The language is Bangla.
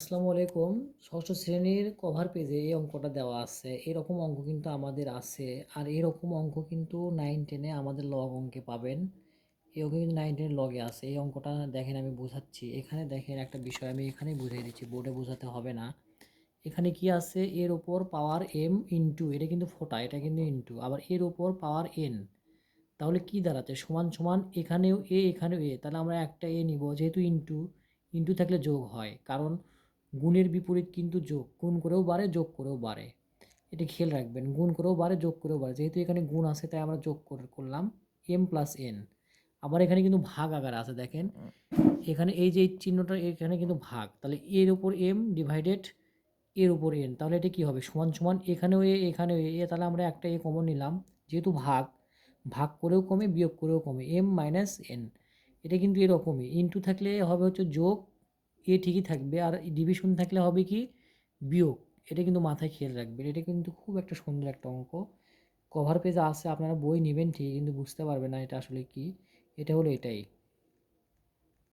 আসসালামু আলাইকুম। ষষ্ঠ শ্রেণির কভার পেজে এই অঙ্কটা দেওয়া আছে। এরকম অঙ্ক কিন্তু আমাদের আছে। আর এরকম অঙ্ক কিন্তু নাইন টেনে আমাদের লগ অঙ্কে পাবেন। এই অঙ্ক কিন্তু নাইন টেনের লগে আছে। এই অঙ্কটা দেখেন আমি বোঝাচ্ছি। এখানে দেখেন একটা বিষয় আমি এখানেই বুঝিয়ে দিচ্ছি। বোর্ডে বোঝাতে হবে না। এখানে কি আছে? এর ওপর পাওয়ার এম ইন্টু এটা কিন্তু ফোটা, এটা কিন্তু ইন্টু আবার এর ওপর পাওয়ার এন তাহলে কি দাঁড়াচ্ছে? সমান সমান এখানেও এ এখানেও এ। তাহলে আমরা একটা এ নিব। যেহেতু ইন্টু ইন্টু থাকলে যোগ হয়। কারণ গুণের বিপরীত কিন্তু যোগ। গুণ করেও বাড়ে, যোগ করেও বাড়ে। এটা খেয়াল রাখবেন, গুণ করেও বাড়ে, যোগ করেও বাড়ে। যেহেতু এখানে গুণ আছে, তাই আমরা যোগ করে, করলাম। এম প্লাস এন আবার এখানে কিন্তু ভাগ আকার আছে, দেখেন। এখানে এই যে চিহ্নটা, এখানে কিন্তু ভাগ। তাহলে এর উপর এম ডিভাইডেড এর উপর এন তাহলে এটা কী হবে? সমান সমান এখানেও এ এখানেও এ তাহলে আমরা একটা এ কমন নিলাম। যেহেতু ভাগ ভাগ করেও কমে, বিয়োগ করেও কমে। এম মাইনাস এন এটা কিন্তু এরকমই। ইনটু থাকলে হবে হচ্ছে যোগ এ ঠিকই থাকবে। আর ডিভিশন থাকলে হবে কি? বিয়োগ। এটা কিন্তু মাথায় খেয়াল রাখবেন। এটা কিন্তু খুব একটা সুন্দর একটা অঙ্ক। কভার পেজ আছে, আপনারা বই নেবেন ঠিক কিন্তু বুঝতে পারবেন না এটা আসলে কি। এটা হলো এটাই।